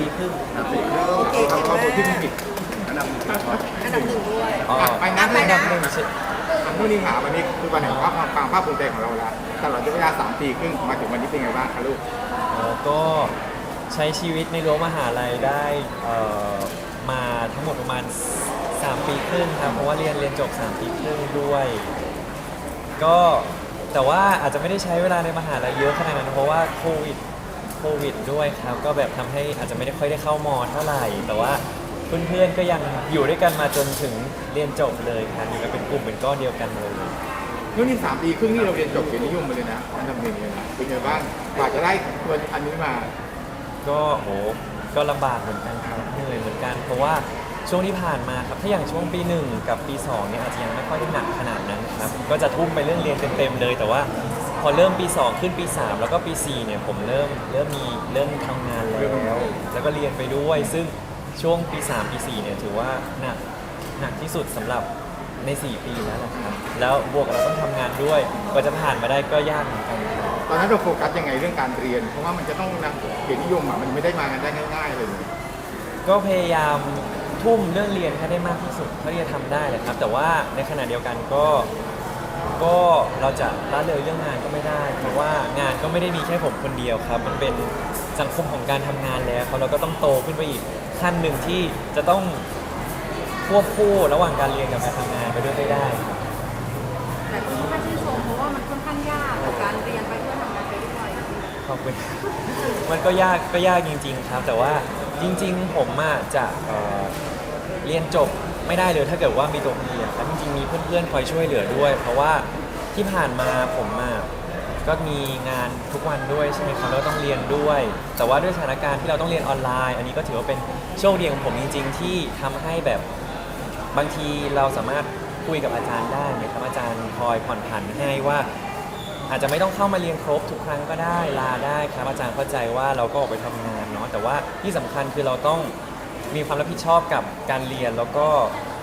ปีครึ่งอันดับสี่คือเขาเขาพูดที่ไม่ผิดอันดับหนึ่งก่อนอันดับหนึ่งด้วย อ๋อไปงั้นไปอันนะดับหนึ่งใช่อันนู้นนี่หาวันนี้คือวันแห่งความความภาคภูมิใจของเราแล้วตลอดระยะเวลาสามปีครึ่งมาถึงวันนี้เป็นไงบ้างคะลูกแล้วก็ใช้ชีวิตในรั้วมหาลัยได้เอ่อมาทั้งหมดประมาณ 3 ปีครึ่งครับเพราะว่าเรียนเรียนจบ 3 ปีครึ่งด้วย ก็แต่ว่าอาจจะไม่ได้ใช้เวลาในมหาลัยเยอะขนาดนั้นเพราะว่าโควิด โควิดด้วยครับ ก็แบบทำให้อาจจะไม่ได้ค่อยได้เข้ามอเท่าไหร่ แต่ว่าเพื่อนๆก็ยังอยู่ด้วยกันมาจนถึงเรียนจบเลยครับอยู่กันเป็นกลุ่มเป็นก้อนเดียวกันเลยนู่นนี่สามปีครึ่งนี่เราเรียนจบเกียรตินิยมมาเลยนะอันดับหนึ่งเลยนะเป็นไงบ้างกว่าจะได้ตัวอันนี้มาก็โหก็ลำบากเหมือนกันครับเหนื่อยเหมือนกัน เพราะว่าช่วงที่ผ่านมาครับถ้าอย่างช่วงปีหนึ่งกับปีสองเนี่ยอาจจะยังไม่ค่อยได้หนักขนาดนั้นครับก็จะทุ่มไปเรื่องเรียนเต็มๆเลย แต่ว่า พอเริ่มปี 2 ขึ้นปี 3 แล้วก็ปี 4 เนี่ยผมเริ่มเริ่มมีเริ่มทำงานแล้ว แล้วก็เรียนไปด้วย ซึ่งช่วงปี 3 ปี 4 เนี่ยถือว่าหนักหนักที่สุดสำหรับใน 4 ปีแล้วนะครับ แล้วบวกกับเราต้องทำงานด้วยกว่าจะผ่านมาได้ก็ยากเหมือนกันครับ ตอนนั้นเราโฟกัสยังไงเรื่องการเรียน เพราะว่ามันจะต้องนะเกียรตินิยมอะมันไม่ได้มากันได้ง่ายๆเลยก็พยายามทุ่มเรื่องเรียนให้ได้มากที่สุดเท่าที่จะทำได้เลยครับ แต่ว่าในขณะเดียวกันก็ ก็เราจะละเลยเรื่องงานก็ไม่ได้ เพราะว่างานก็ไม่ได้มีแค่ผมคนเดียวครับ มันเป็นสังคมของการทำงานแล้วเขาเราก็ต้องโตขึ้นไปอีกขั้นหนึ่งที่จะต้องควบคู่ระหว่างการเรียนกับการทำงานไปด้วยไม่ได้ครับแต่คนค่อนข้างชื่นชมเพราะว่ามันค่อนข้างยากกับการเรียนไปเพื่อทำงานไปด้วยขอบคุณ มันก็ยากก็ยากจริง ๆ ครับ แต่ว่าจริง ๆ ผมอะจะเอ่อเรียนจบ ไม่ได้เลยถ้าเกิดว่ามีตัวเงียวแล้วจริงๆมีเพื่อนๆคอยช่วยเหลือด้วย เพราะว่าที่ผ่านมาผมอะก็มีงานทุกวันด้วยใช่ไหมครับแล้วต้องเรียนด้วย แต่ว่าด้วยสถานการณ์ที่เราต้องเรียนออนไลน์ อันนี้ก็ถือว่าเป็นโชคดีของผมจริง ๆ ที่ทำให้แบบบางทีเราสามารถคุยกับอาจารย์ได้เนี่ยครับอาจารย์คอยผ่อนผันให้ว่า อาจจะไม่ต้องเข้ามาเรียนครบทุกครั้งก็ได้ลาได้ครับอาจารย์เข้าใจว่าเราก็ออกไปทำงานเนาะแต่ว่าที่สำคัญคือเราต้องมีความรับผิดชอบกับการเรียนแล้วก็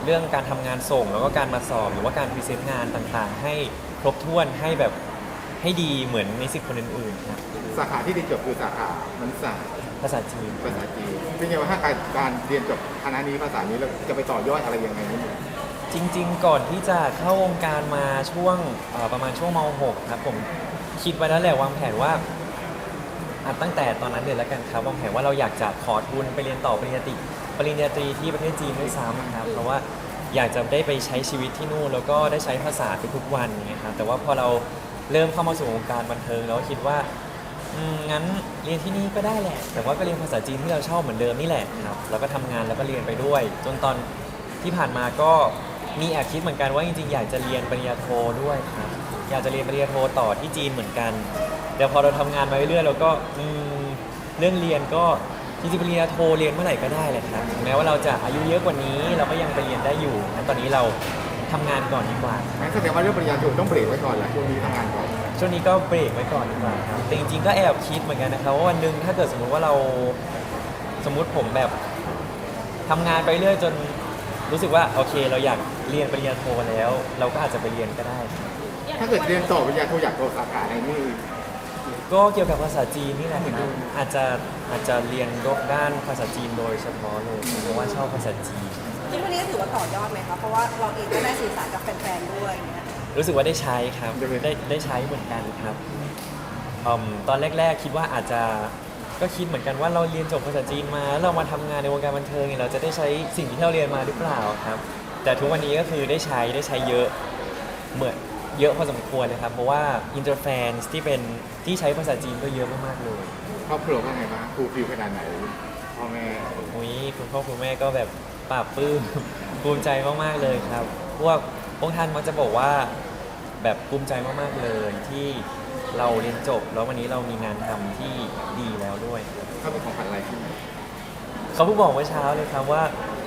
เรื่องการทำงานส่งแล้วก็การมาสอบ หรือว่าการพรีเซนต์งานต่างๆ ให้ครบถ้วนให้แบบให้ดีเหมือนนิสิตคนอื่นๆครับสาขาที่เรียนจบคือสาขามันศาสตร์ภาษาจีน ภาษาจีนเป็นไงว่าถ้าการการเรียนจบคณะนี้ภาษานี้เราจะไปต่อยอดอะไรยังไงนี่จริง ๆ ก่อนที่จะเข้าวงการมาช่วงเอ่อประมาณช่วงม .6 ครับผมคิดไว้แล้วแหละวางแผนว่าอะตั้งแต่ตอนนั้นเลยแล้วกันครับวางแผนว่าเราอยากจะขอทุนไปเรียนต่อปริญญาตรี ปริญญาตรีที่ประเทศจีนด้วยซ้ำครับเพราะว่าอยากจะได้ไปใช้ชีวิตที่นู่นแล้วก็ได้ใช้ภาษาทุกๆวันอย่างเงี้ยครับแต่ว่าพอเราเริ่มเข้ามาสู่วงการบันเทิงเราก็คิดว่าอืมงั้นเรียนที่นี่ก็ได้แหละ แต่ว่าก็เรียนภาษาจีนที่เราชอบเหมือนเดิมนี่แหละครับแล้วก็ทำงานแล้วก็เรียนไปด้วย จนตอนที่ผ่านมาก็มีแอบคิดเหมือนกันว่าจริงๆอยากจะเรียนปริญญาโทด้วยครับอยากจะเรียนปริญญาโทต่อที่จีนเหมือนกันเดี๋ยวพอเราทำงานมาเรื่อยๆเราก็อืมเรื่องเรียนก็ จริงๆปริญญาโทเรียนเมื่อไหร่ก็ได้แหละครับถึงแม้ว่าเราจะอายุเยอะกว่านี้เราก็ยังไปเรียนได้อยู่งั้นตอนนี้เราทำงานก่อนดีกว่า งั้นแสดงว่าเรื่องปริญญาโทต้องเบรกไว้ก่อนแหละช่วงนี้ทำงานก่อน ช่วงนี้ก็เบรกไว้ก่อนดีกว่าครับแต่จริงๆก็แอบคิดเหมือนกันนะครับว่าวันหนึ่งถ้าเกิดสมมุติว่าเราสมมุติผมแบบทำงานไปเรื่อยจนรู้สึกว่าโอเค เราอยากเรียนปริญญาโทแล้ว เราก็อาจจะไปเรียนก็ได้ครับถ้าเกิดเรียนต่อปริญญาโทอยากโทสาขาไหนนี่ ก็เกี่ยวกับภาษาจีนนี่แหละครับอาจจะอาจจะเรียนด้านภาษาจีนโดยเฉพาะเลยเพราะว่าชอบภาษาจีน ที่วันนี้ก็ถือว่าต่อยอดไหมคะ เพราะว่าเราเองก็ได้สื่อสารกับแฟนๆด้วยอย่างเงี้ยรู้สึกว่าได้ใช้ครับได้ได้ใช้เหมือนกันครับอืมตอนแรก ๆ คิดว่าอาจจะก็คิดเหมือนกันว่าเราเรียนจบภาษาจีนมาแล้วเรามาทำงานในวงการบันเทิงเนี่ยเราจะได้ใช้สิ่งที่เราเรียนมาหรือเปล่าครับ แต่ทุกวันนี้ก็คือได้ใช้ได้ใช้เยอะเหมือน เยอะพอสมควรเลยครับ เพราะว่าอินเตอร์แฟนที่เป็นที่ใช้ภาษาจีนก็เยอะมากๆเลยครอบครัวว่าไงบ้างครูฟิวขนาดไหนพ่อแม่อุ้ยคุณพ่อคุณแม่ก็แบบปราบปลื้ม ภูมิใจมากๆเลยครับ พวกพวกท่านมักจะบอกว่าแบบภูมิใจมากๆเลยที่เราเรียนจบ แล้ววันนี้เรามีงานทำที่ดีแล้วด้วย เขาเป็นของขวัญอะไรที่ เขาเพิ่งบอกเมื่อเช้าเลยครับว่า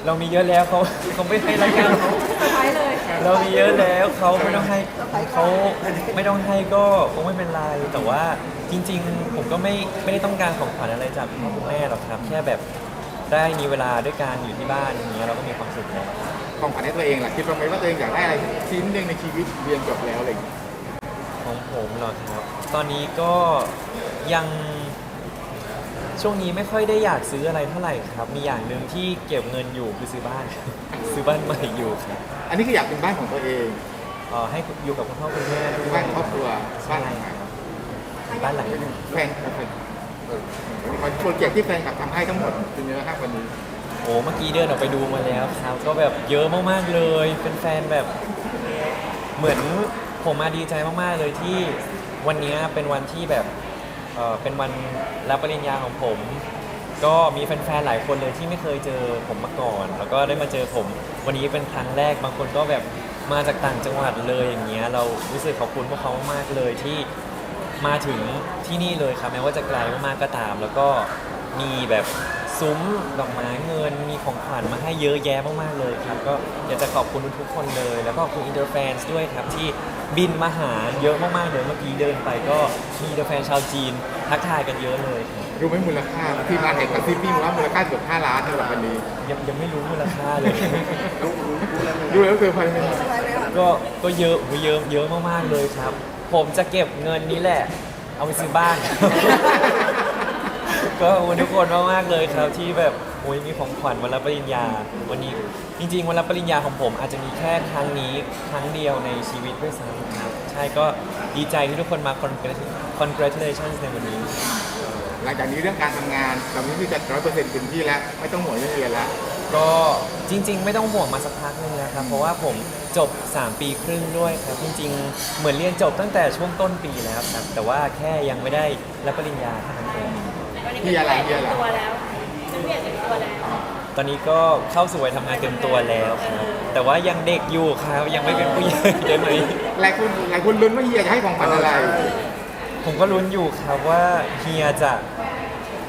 เรามีเยอะแล้วเขาเขาไม่ให้แล้วกันเซอร์ไพรส์เลยเรามีเยอะแล้วเขาไม่ต้องให้เขาไม่ต้องให้ก็คงไม่เป็นไรแต่ว่าจริง ๆ ผมก็ไม่ไม่ได้ต้องการของขวัญอะไรจากพ่อคุณแม่หรอกครับแค่แบบได้มีเวลาด้วยกันอยู่ที่บ้านอย่างเงี้ยเราก็มีความสุขแล้วของขวัญให้ตัวเองล่ะคิดว่าไหมว่าตัวเองอยากได้อะไรชิ้นหนึ่งในชีวิตเรียนจบแล้วอะไรอย่างเงี้ยของผมเหรอครับ ตอนนี้ก็ยัง ช่วงนี้ไม่ค่อยได้อยากซื้ออะไรเท่าไหร่ครับ มีอย่างหนึ่งที่เก็บเงินอยู่คือซื้อบ้าน ซื้อบ้านใหม่อยู่ครับอันนี้คืออยากเป็นบ้านของตัวเองเอ่อให้อยู่กับคุณพ่อคุณแม่ด้วยบ้านครอบครัวบ้าใช่นหลังไหนครับบ้านหลังนี้แฟนแฟนเออวันนี้โปรเจกต์ที่แฟนคลับทำให้ทั้งหมดเป็นยังไงครับวันนี้ โอ้เมื่อกี้เดินออกไปดูมาแล้วครับ ก็แบบเยอะมากๆเลย เป็นแฟนแบบเหมือนผมมาดีใจมากๆเลยที่วันนี้เป็นวันที่แบบเอ่อเป็นวันรับปริญญาของผม ก็มีแฟนๆหลายคนเลยที่ไม่เคยเจอผมมาก่อน แล้วก็ได้มาเจอผมวันนี้เป็นครั้งแรกบางคนก็แบบมาจากต่างจังหวัดเลยอย่างเงี้ยเรารู้สึกขอบคุณพวกเขามากๆเลยที่มาถึงที่นี่เลยครับแม้ว่าจะไกลมากๆก็ตาม แล้วก็มีแบบ ซุ้มดอกไม้เงินมีของขวัญมาให้เยอะแยะมากๆเลยครับ ก็อยากจะขอบคุณทุกๆคนเลย แล้วก็ขอบคุณอินเตอร์แฟนด้วยครับที่บินมาหาเยอะมากๆเลยเมื่อกี้เดินไปก็มีอินเตอร์แฟนชาวจีนทักทายกันเยอะเลยครับรู้ไหมมูลค่าที่งานเอกกระซิบพี่มาว่ามูลค่าเกือบ5ล้านสำหรับวันนี้ยังยังไม่รู้มูลค่าเลยดูแล้วเซอร์ไพรส์ไหมก็ก็เยอะเยอะเยอะมากๆเลยครับ ผมจะเก็บเงินนี้แหละ เอาไปซื้อบ้าน ก็ขอบคุณทุกคนมากๆเลยครับที่แบบโอ้ยมีของขวัญวันรับปริญญา วันนี้จริง ๆ วันรับปริญญาของผมอาจจะมีแค่ครั้งนี้ครั้งเดียวในชีวิตด้วยซ้ำครับใช่ก็ดีใจที่ทุกคนมา congrat- congratulations ในวันนี้ หลังจากนี้เรื่องการทำงานตอนนี้พี่จะร้อยเปอร์เซ็นต์เต็มที่แล้ว ไม่ต้องห่วงเรื่องเรียนแล้ว ก็จริง ๆ ไม่ต้องห่วงมาสักพักนึงแล้วครับ เพราะว่าผมจบ 3 ปีครึ่งด้วยครับ จริง ๆ เหมือนเรียนจบตั้งแต่ช่วงต้นปีแล้วครับ แต่ว่าแค่ยังไม่ได้รับปริญญาเท่านั้นเอง พี่อะไรพี่อะไร ตัวแล้วเป็นผู้ใหญ่เต็มตัวแล้ว ตอนนี้ก็เข้าสู่วัยทำงานเต็มตัวแล้วครับแต่ว่ายังเด็กอยู่ครับยังไม่เป็นผู้ใหญ่ได้ไหม หลายคนหลายคนลุ้นว่าเฮียจะให้ของขวัญอะไร ผมก็ลุ้นอยู่ครับว่าเฮียจะ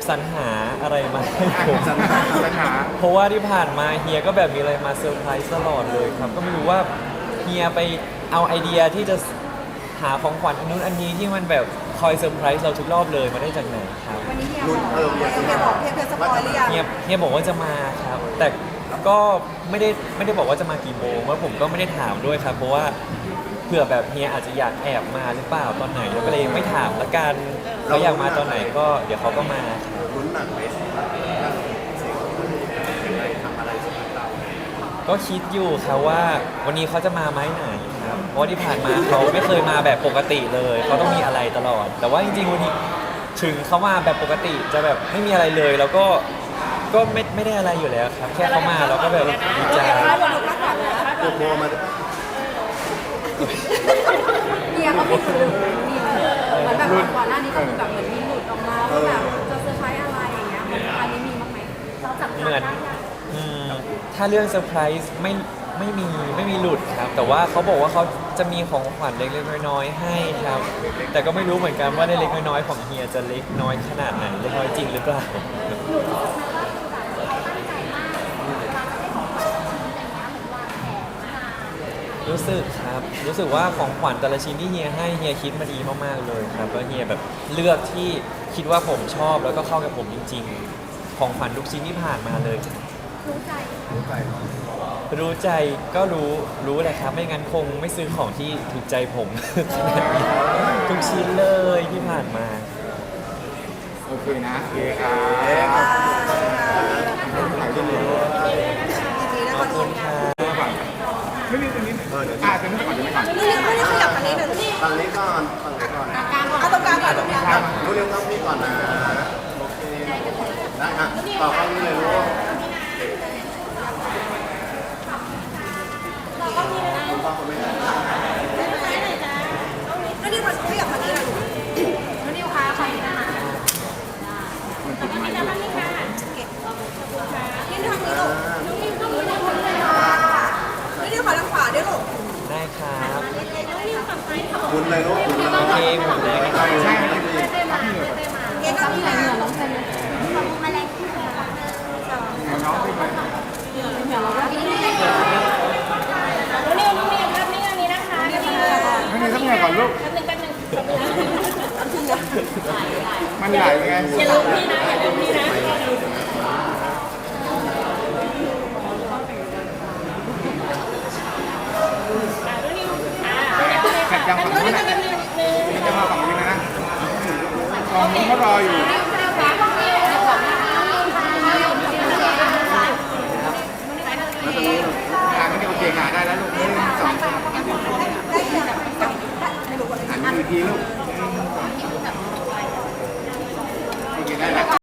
สรรหาอะไรมาให้ผมสัญหาสัญหา เพราะว่าที่ผ่านมาเฮียก็แบบมีอะไรมาเซอร์ไพรส์ตลอดเลยครับ ก็ไม่รู้ว่าเฮียไปเอาไอเดียที่จะหาของขวัญอันนู้นอันนี้ที่มันแบบ คอยเซอร์ไพรส์เราทุกรอบเลยมาได้จากไหนครับวันนี้เฮียบอกเฮียบอกเฮียเคยสปอยหรือยังเฮียเฮียบอกว่าจะมาครับ แต่ก็ไม่ได้ไม่ได้บอกว่าจะมากี่โมงว่าผมก็ไม่ได้ถามด้วยครับ เพราะว่าเผื่อแบบเฮียอาจจะอยากแอบมาหรือเปล่าตอนไหนแล้วก็เลยไม่ถามละกันเขาอยากมาตอนไหนก็เดี๋ยวเขาก็มาครับลุ้นหนักไหมว่าถ้าเสียงอะไรทำอะไรสักเราก็คิดอยู่ครับว่าวันนี้เขาจะมาไหมไหน ครับเพราะว่าที่ผ่านมาเขาไม่เคยมาแบบปกติเลยเขาต้องมีอะไรตลอด แต่ว่าจริงๆวันนี้ถึงเขามาแบบปกติจะแบบไม่มีอะไรเลย แล้วก็ก็ไม่ไม่ได้อะไรอยู่แล้วครับ แค่เขามาเราก็แบบดีใจถ้าเราดูคาดหวังนะโอ้โหมาเฮียเขามีคือมีเหมือนแบบก่อนหน้านี้ก็คือแบบเหมือนมีหลุดออกมาว่าแบบจะเซอร์ไพรส์อะไรอย่างเงี้ยเหมือนอันนี้มีบ้างไหมเราจับเหมือนอืมถ้าเรื่องเซอร์ไพรส์ไม่ ไม่มีไม่มีหลุดครับ แต่ว่าเขาบอกว่าเขาจะมีของขวัญเล็กๆน้อยๆให้ครับ แต่ก็ไม่รู้เหมือนกันว่าเล็กๆน้อยๆของเฮียจะเล็กน้อยขนาดไหนเล็กน้อยจริงหรือเปล่ารู้สึกครับ รู้สึกว่าของขวัญแต่ละชิ้นที่เฮียให้เฮียคิดมาดีมากๆเลยครับแล้วเฮียแบบเลือกที่คิดว่าผมชอบแล้วก็เข้ากับผมจริง ๆ ของขวัญทุกชิ้นที่ผ่านมาเลยรู้ใจเนาะ รู้ใจก็รู้รู้แหละครับ ไม่งั้นคงไม่ซื้อของที่ถูกใจผมขนาดนี้ทุกชิ้นเลยที่ผ่านมา โอเคนะโอเคครับถ่ายรูปเลยขอบคุณครับไม่มีตรงนี้เออเดี๋ยวอ่าตรงนี้ก่อนตรงนี้ก่อนนี่ไม่ได้ขยับอันนี้หนึ่งฝั่งนี้ก่อนฝั่งนี้ก่อนกลางก่อนเอาตรงกลางก่อนตรงกลางก่อนรู้เรื่องต้องพี่ก่อนนะโอเคได้ฮะต่อข้างนี้เลยลูกคุณพ่อคุณแม่ แล้วนี่มันขยับอันนี้นะลูกแล้วนี่ค่ะใครนะคะ มันติดไม้ด้วย นี่ทางนี้ลูกนี่ทางนี้ทางนี้ค่ะนี่นี่ขอทางขวาด้วยลูก ได้ครับ คุณเลยลูกคุณเลย โอเคหมดเลยนะครับ ใช่ไม่ดีพักเหงื่อก่อน เกก็มีอะไรเหงื่อน้องเซน น้องพี่ไป แล้วนี่น้องเมย์ รับนี่อันนี้นะคะนี่ค่ะไม่มีพักเหงื่อก่อนลูกนึงแป๊บนึงแป๊บนึงมันไหลไงอย่าลืมพี่นะอย่าลืมพี่นะอ่าแล้วนี่อ่าเรออยู่ทางนี้โอเคค่ะได้แล้วลูกหนึ่งสองสามหับไปอีกทีลูก